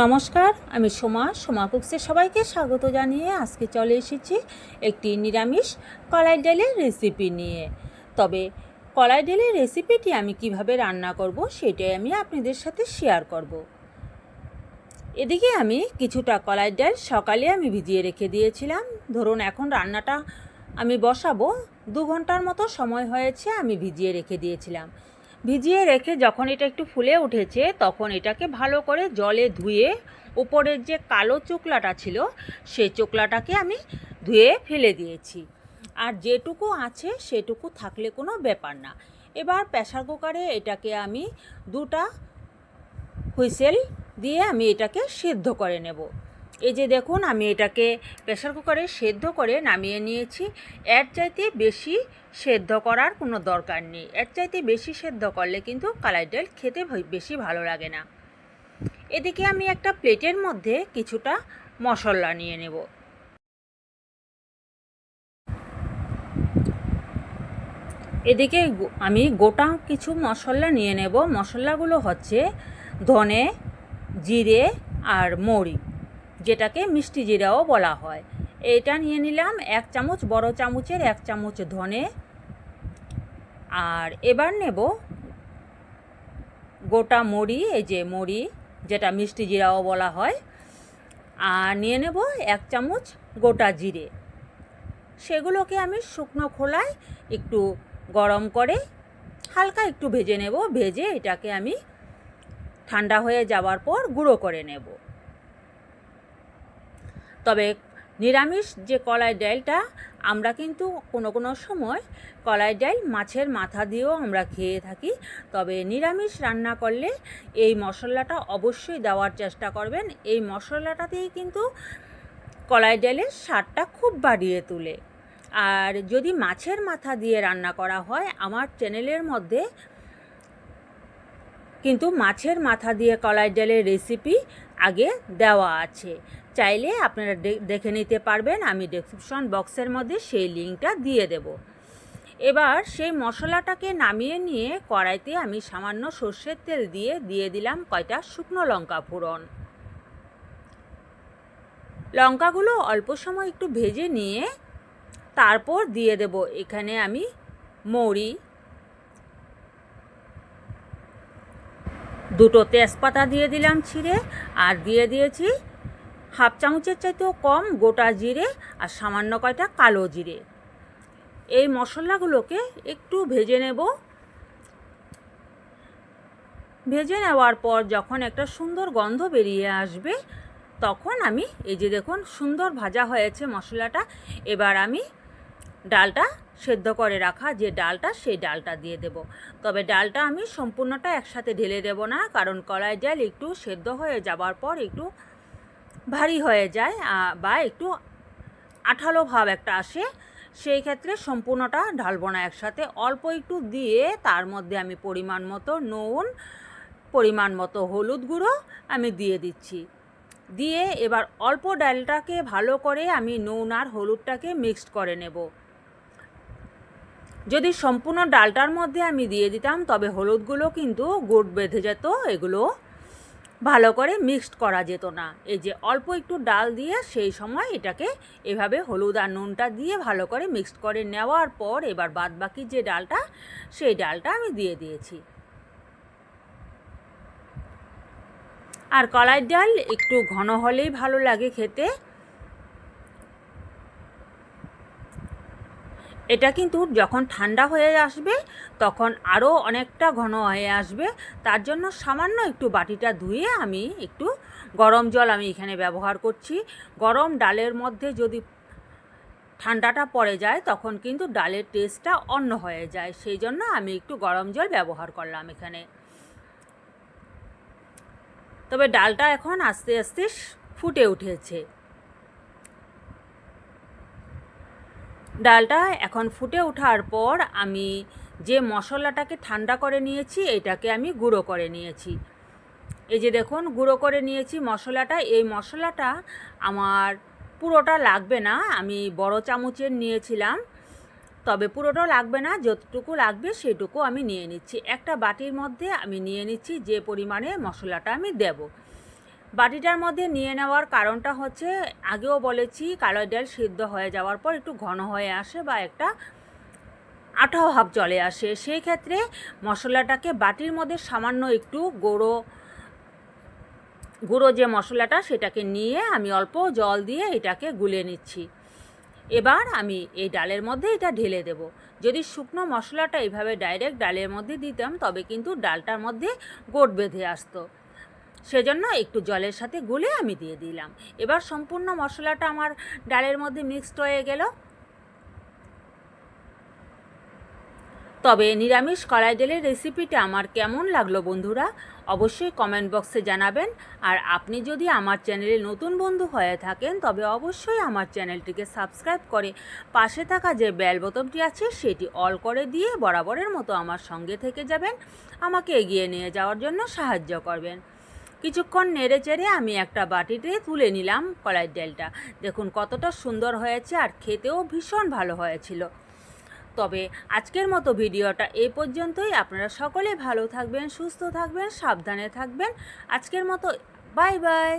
নমস্কার, আমি সোমা সোমা কুকসে সবাইকে স্বাগত জানিয়ে আজকে চলে এসেছি একটি নিরামিষ কলাই ডালের রেসিপি নিয়ে। তবে কলাই ডালের রেসিপিটি আমি কীভাবে রান্না করব সেটাই আমি আপনাদের সাথে শেয়ার করব। এদিকে আমি কিছুটা কলাই ডাল সকালে আমি ভিজিয়ে রেখে দিয়েছিলাম। ধরুন, এখন রান্নাটা আমি বসাবো। দু ঘণ্টার মতো সময় হয়েছে আমি ভিজিয়ে রেখে দিয়েছিলাম। ভিজিয়ে রেখে যখন এটা একটু ফুলে উঠেছে, তখন এটাকে ভালো করে জলে ধুয়ে উপরের যে কালো চোকলাটা ছিল সেই চোকলাটাকে আমি ধুয়ে ফেলে দিয়েছি। আর যেটুকু আছে সেটুকু থাকলে কোনো ব্যাপার না। এবার প্রেশার কুকারে এটাকে আমি দুটা হুইসেল দিয়ে আমি এটাকে সেদ্ধ করে নেব। এই যে দেখুন, আমি এটাকে প্রেশার কুকারে সেদ্ধ করে নামিয়ে নিয়েছি। এর চাইতে বেশি সেদ্ধ করার কোনো দরকার নেই। এর চাইতে বেশি সেদ্ধ করলে কিন্তু কালাই ডাল খেতে বেশি ভালো লাগে না। এদিকে আমি একটা প্লেটের মধ্যে কিছুটা মশলা নিয়ে নেব। এদিকে আমি গোটা কিছু মশলা নিয়ে নেব। মশলাগুলো হচ্ছে ধনে, জিরে আর মৌরি। যেটাকে মিষ্টি জিরাও বলা হয়। এটা নিয়ে নিলাম এক চামচ, বড় চামচের এক চামচ ধনে। আর এবার নেব গোটা মরি এই যে মরি যেটা মিষ্টি জিরাও বলা হয়। আর নিয়ে নেব এক চামচ গোটা জিরে। সেগুলোকে আমি শুকনো খোলায় একটু গরম করে হালকা একটু ভেজে নেব। ভেজে এটাকে আমি ঠান্ডা হয়ে যাওয়ার পর গুঁড়ো করে নেব। তবে নিরামিষ যে কলাই ডালটা, আমরা কিন্তু কোনো কোনো সময় কলাই ডাল মাছের মাথা দিয়েও আমরা খেয়ে থাকি। তবে নিরামিষ রান্না করলে এই মশলাটা অবশ্যই দেওয়ার চেষ্টা করবেন। এই মশলাটা মশলাটাতেই কিন্তু কলাই ডালের স্বাদটা খুব বাড়িয়ে তোলে। আর যদি মাছের মাথা দিয়ে রান্না করা হয়, আমার চ্যানেলের মধ্যে কিন্তু মাছের মাথা দিয়ে কলাই ডালের রেসিপি আগে দেওয়া আছে। চাইলে আপনারা দেখে নিতে পারবেন। আমি ডেসক্রিপশন বক্সের মধ্যে সেই লিঙ্কটা দিয়ে দেব। এবার সেই মশলাটাকে নামিয়ে নিয়ে কড়াইতে আমি সামান্য সর্ষের তেল দিয়ে দিয়ে দিলাম কয়টা শুকনো লঙ্কা ফোড়ন। লঙ্কাগুলো অল্প সময় একটু ভেজে নিয়ে তারপর দিয়ে দেব। এখানে আমি মৌরি, দুটো তেজপাতা দিয়ে দিলাম ছিঁড়ে, আর দিয়ে দিয়েছি হাফ চামচের চাইতেও কম, গোটা জিরে আর সামান্য কয়টা কালো জিরে। এই মশলাগুলোকে একটু ভেজে নেব। ভেজে নেওয়ার পর যখন একটা সুন্দর গন্ধ বেরিয়ে আসবে, তখন আমি, এই যে দেখুন, সুন্দর ভাজা হয়েছে মশলাটা, এবার আমি ডালটা সেদ্ধ করে রাখা যে ডালটা, সেই ডালটা দিয়ে দেব। তবে ডালটা আমি সম্পূর্ণটা একসাথে ঢেলে দেব না, কারণ কলাই ডাল একটু সেদ্ধ হয়ে যাবার পর একটু ভারী হয়ে যায় বা একটু আঠালো ভাব একটা আসে, সেই ক্ষেত্রে সম্পূর্ণটা ঢালবো না একসাথে। অল্প একটু দিয়ে তার মধ্যে আমি পরিমাণ মতো নুন, পরিমাণ মতো হলুদ গুঁড়ো আমি দিয়ে দিচ্ছি। দিয়ে এবার অল্প ডালটাকে ভালো করে আমি নুন আর হলুদটাকে মিক্সড করে নেব। যদি সম্পূর্ণ ডালটার মধ্যে আমি দিয়ে দিতাম, তবে হলুদগুলো কিন্তু গুড় বেঁধে যেত, এগুলো ভালো করে মিক্সড করা যেত না। এই যে অল্প একটু ডাল দিয়ে সেই সময় এটাকে এভাবে হলুদ আর নুনটা দিয়ে ভালো করে মিক্সড করে নেওয়ার পর এবার বাদ বাকি যে ডালটা, সেই ডালটা আমি দিয়ে দিয়েছি। আর কলাই ডাল একটু ঘন হলেই ভালো লাগে খেতে। এটা কিন্তু যখন ঠান্ডা হয়ে আসবে, তখন আরও অনেকটা ঘন হয়ে আসবে। তার জন্য সামান্য একটু বাটিটা ধুয়ে আমি একটু গরম জল আমি এখানে ব্যবহার করছি। গরম ডালের মধ্যে যদি ঠান্ডাটা পড়ে যায়, তখন কিন্তু ডালের টেস্টটা অন্য হয়ে যায়। সেই জন্য আমি একটু গরম জল ব্যবহার করলাম এখানে। তবে ডালটা এখন আস্তে আস্তে ফুটে উঠেছে। ডালটা এখন ফুটে ওঠার পর আমি যে মশলাটাকে ঠান্ডা করে নিয়েছি, এটাকে আমি গুঁড়ো করে নিয়েছি। এই যে দেখুন, গুঁড়ো করে নিয়েছি মশলাটা। এই মশলাটা আমার পুরোটা লাগবে না, আমি বড় চামচের নিয়েছিলাম। তবে পুরোটা লাগবে না, যতটুকু লাগবে সেটুকু আমি নিয়ে নিচ্ছি। একটা বাটির মধ্যে আমি নিয়ে নিচ্ছি যে পরিমাণে মশলাটা আমি দেব। বাটিটার মধ্যে নিয়ে নেওয়ার কারণটা হচ্ছে, আগেও বলেছি কালো ডাল সিদ্ধ হয়ে যাওয়ার পর একটু ঘন হয়ে আসে বা একটা আঠাও ভাব চলে আসে। সেই ক্ষেত্রে মশলাটাকে বাটির মধ্যে সামান্য একটু গুঁড়ো গুঁড়ো যে মশলাটা সেটাকে নিয়ে আমি অল্প জল দিয়ে এটাকে গুলে নিচ্ছি। এবার আমি এই ডালের মধ্যে এটা ঢেলে দেব। যদি শুকনো মশলাটা এইভাবে ডাইরেক্ট ডালের মধ্যে দিতাম, তবে কিন্তু ডালটার মধ্যে গোট বেঁধে আসতো। সেজন্য একটু জলের সাথে গুলে আমি দিয়ে দিলাম। এবার সম্পূর্ণ মশলাটা আমার ডালের মধ্যে মিক্সড হয়ে গেল। তবে নিরামিষ কলাই ডালের রেসিপিটা আমার কেমন লাগল বন্ধুরা, অবশ্যই কমেন্ট বক্সে জানাবেন। আর আপনি যদি আমার চ্যানেলে নতুন বন্ধু হয়ে থাকেন, তবে অবশ্যই আমার চ্যানেলটিকে সাবস্ক্রাইব করে পাশে থাকা যে বেল বোতামটি আছে, সেটি অল করে দিয়ে বরাবরের মতো আমার সঙ্গে থেকে যাবেন। আমাকে এগিয়ে নিয়ে যাওয়ার জন্য সাহায্য করবেন। কিছুক্ষণ নেড়ে চেড়ে আমি একটা বাটিতে তুলে নিলাম কলাই ডালটা। দেখুন কতটা সুন্দর হয়েছে আর খেতেও ভীষণ ভালো হয়েছিল। তবে আজকের মতো ভিডিওটা এই পর্যন্তই। আপনারা সকলে ভালো থাকবেন, সুস্থ থাকবেন, সাবধানে থাকবেন। আজকের মতো বাই বাই।